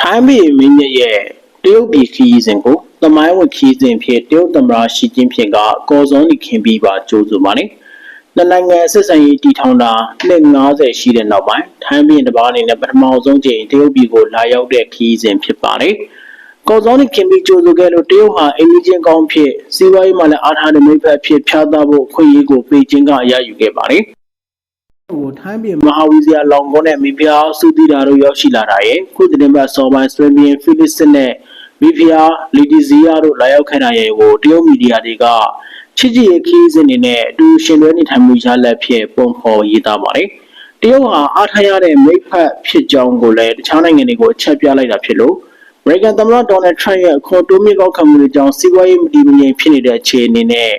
ထိုင်းပြည်မင်းမြတ်ရဲ့တရုတ်ပြည်ခရီးစဉ်ကိုသမိုင်းဝင်ခရီးစဉ်ဖြစ်တရုတ်သမ္မတရှီကျင်းဖျင်ကကော်စောနီခင်ပြီးပါကြိုးဆိုပါတယ်။နှစ်နိုင်ငံဆက်ဆံရေးတည်ထောင်တာနှစ်90ရှိတဲ့နောက်ပိုင်းထိုင်းပြည်တစ်ပါးအနေနဲ့ပထမဆုံးကြိမ်တရုတ်ပြည်ကိုလာရောက်တဲ့ခရီးစဉ်ဖြစ်ပါတယ်။ကော်စောနီခင်ပြီးကြိုးဆိုခဲ့လို့တရုတ်ဟာအင်ဂျင်ချင်းကောင်းဖြစ်စီးပွားရေးမှာလည်းအားထားတဲ့မိဖက်ဖြစ်ဖြားသားဖို့အခွင့်အရေးကိုပေကျင်းကအရယူခဲ့ပါတယ်။ ဟိုထိုင်းပြည်မဟာဝီဇယာလောင်ကုန်းနဲ့မိဖုရားစုတီတာတို့ရောက်ရှိလာတာရဲ့ခုသတင်းပတ်စောပိုင်းစပင်ဘီယန်ဖိလစ်စ်နဲ့မိဖုရားလီတီဇီယာတို့လာရောက်ခဲ့တာရဲ့ကိုတရုတ်မီဒီယာတွေကချစ်ကြည်ရေးခီးစဉ်တွေနဲ့အတူရှင်လွဲနေထိုင်မှုရလက်ဖြစ်ပုံဖော်ရေးသားပါတယ်တရုတ်ဟာအားထားရတဲ့မိဖက်ဖြစ်ကြောင်းကိုလည်းတခြားနိုင်ငံတွေကိုအချက်ပြလိုက်တာဖြစ်လို့အမေရိကန်သမ္မတဒေါ်နယ်ထရန့်ရဲ့အခွန်တိုးမြင့်ကောက်ခံမှုတွေကြောင့်စီးပွားရေးမတည်မငြိမ်ဖြစ်နေတဲ့အခြေအနေနဲ့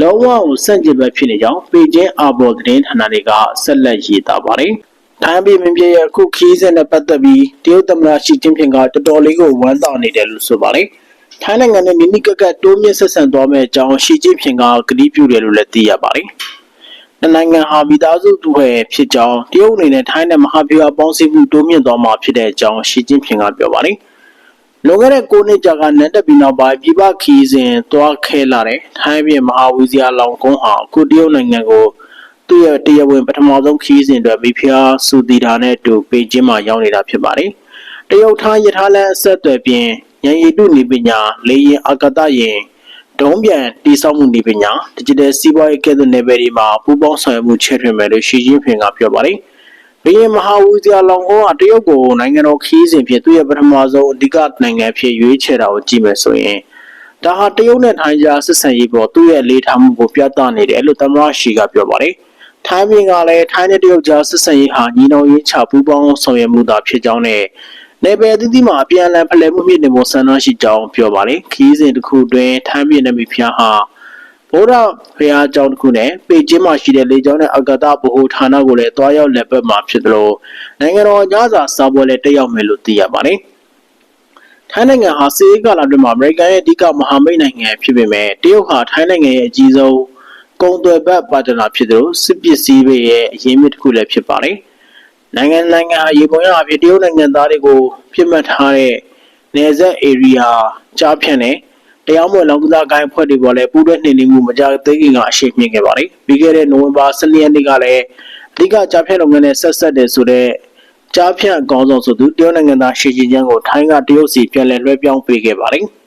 လုံးဝကိုစန့်ကျင်ဘက်ဖြစ်နေကြောင်းပေကျင်းအာဘော်သတင်းဌာနတွေကဆက်လက်ရေးသားပါတယ်။ထိုင်းပြည်မင်းပြရဲ့အခုခီးစဉ်နဲ့ပတ်သက်ပြီးတရုတ်သမ္မတရှီကျင်းဖျင်ကတော်တော်လေးကိုဝမ်းသာနေတယ်လို့ဆိုပါတယ်။ထိုင်းနိုင်ငံနဲ့နိနိကကက်တိုးမြင့်ဆက်ဆံသွားမယ့်အကြောင်းရှီကျင်းဖျင်ကကတိပြုတယ်လို့လည်းသိရပါတယ်။နှစ်နိုင်ငံဟာမိသားစုတူဟဲဖြစ်ကြောင်းတရုတ်အနေနဲ့ထိုင်းနဲ့မဟာဗျူဟာပေါင်းစည်းမှုတိုးမြင့်သွားမှာဖြစ်တဲ့အကြောင်းရှီကျင်းဖျင်ကပြောပါတယ်။ လွန်ခဲ့တဲ့9နှစ်ကြာကနန်းတက်ပြီးနောက်ပိုင်းပြည်ပခီးစဉ်သွားခဲလာတဲ့ထိုင်းပြည်မဟာဝီဇယာလောင်ကုန်းဟာအခုတရုတ်နိုင်ငံကိုသူ့ရဲ့တရားဝင်ပထမဆုံးခီးစဉ်အတွက်မိဖုရားစူတီတာနဲ့အတူပေကျင်းမှာရောက်နေတာဖြစ်ပါတယ်။တရုတ်ထိုင်းယထာလန်အဆက်အသွယ်ပြင်ဉာဏ်ရည်တုနေပညာလေရင်အာကာသယာဉ်ဒုံးပြန်တိစောက်မှုနေပညာ digital စီးပွားရေးကဲ့သို့နယ်ပယ်တွေမှာပူးပေါင်းဆောင်ရွက်မှုချဲ့ထွင်မယ်လို့ရှီကျင်းဖင်ကပြောပါတယ်။ ဘီရင်မဟာဝီဇယာလောင်ကုန်းကတရုတ်ကိုနိုင်ငံတော်ခီးစဉ်ဖြစ်သူ့ရဲ့ပထမဆုံးအဓိကနိုင်ငံဖြစ်ရွေးချယ်တာကိုကြည့်မယ်ဆိုရင်ဒါဟာတရုတ်နဲ့ထိုင်းကြားဆက်ဆံရေးပေါ်သူ့ရဲ့အလေးထားမှုကိုပြသနေတယ်လို့သမ္မတရှီကပြောပါတယ်။ထိုင်းပြည်ကလည်းထိုင်းနဲ့တရုတ်ကြားဆက်ဆံရေးဟာညီနောင်ရေးချပူးပေါင်းဆောင်ရွက်မှုသာဖြစ်ကြောင်းနဲ့နေပယ်အသီးသီးမှာအပြန်အလှန်ဖလှယ်မှုမြင့်နေမှုဆန္ဒရှိကြောင်းပြောပါတယ်။ခီးစဉ်တစ်ခုတွင်ထိုင်းပြည်နယ်မိဖုရားဟာ ဗုဒ္ဓဘုရားကျောင်းတစ်ခုနဲ့ပေကျင်းမှာရှိတဲ့လေကျောင်းနဲ့အာကာသဗဟိုဌာနကိုလည်းတွားရောက်လည်ပတ်မှာဖြစ်သလိုနိုင်ငံတော်ညစာစားပွဲလည်းတက်ရောက်မယ်လို့သိရပါတယ်။ထိုင်းနိုင်ငံဟာစစ်အေးကာလအတွင်းမှာအမေရိကန်ရဲ့အဓိကမဟာမိတ်နိုင်ငံဖြစ်ပေမဲ့တရုတ်ဟာထိုင်းနိုင်ငံရဲ့အကြီးဆုံးကုန်သွယ်ဘက်ပါတနာဖြစ်သလိုစစ်ပစ္စည်းတွေရဲ့အရင်းမြစ်တစ်ခုလည်းဖြစ်ပါတယ်။နိုင်ငံနိုင်ငံဟာရေပုံရအဖြစ်တရုတ်နိုင်ငံသားတွေကိုပြစ်မှတ်ထားတဲ့နယ်စပ် area ကြားဖြန့်တဲ့ တရားမဝင်လောင်ကစားကိုင်းအဖွဲ့တွေပေါ်လည်းပူးတွဲနှိမ်နင်းမှုမကြသေးခင်ကအရှိန်မြင့်ခဲ့ပါတယ်။ပြီးခဲ့တဲ့နိုဝင်ဘာ12ရက်နေ့ကလည်းအဓိကကြားဖြန့်လုပ်ငန်းနဲ့ဆက်ဆက်တယ်ဆိုတဲ့ကြားဖြန့်အကောင်းဆုံးဆိုသူတရုတ်နိုင်ငံသားရှီဂျင်ကျန်းကိုထိုင်းကတရုတ်စီပြန်လည်လွှဲပြောင်းပေးခဲ့ပါတယ်။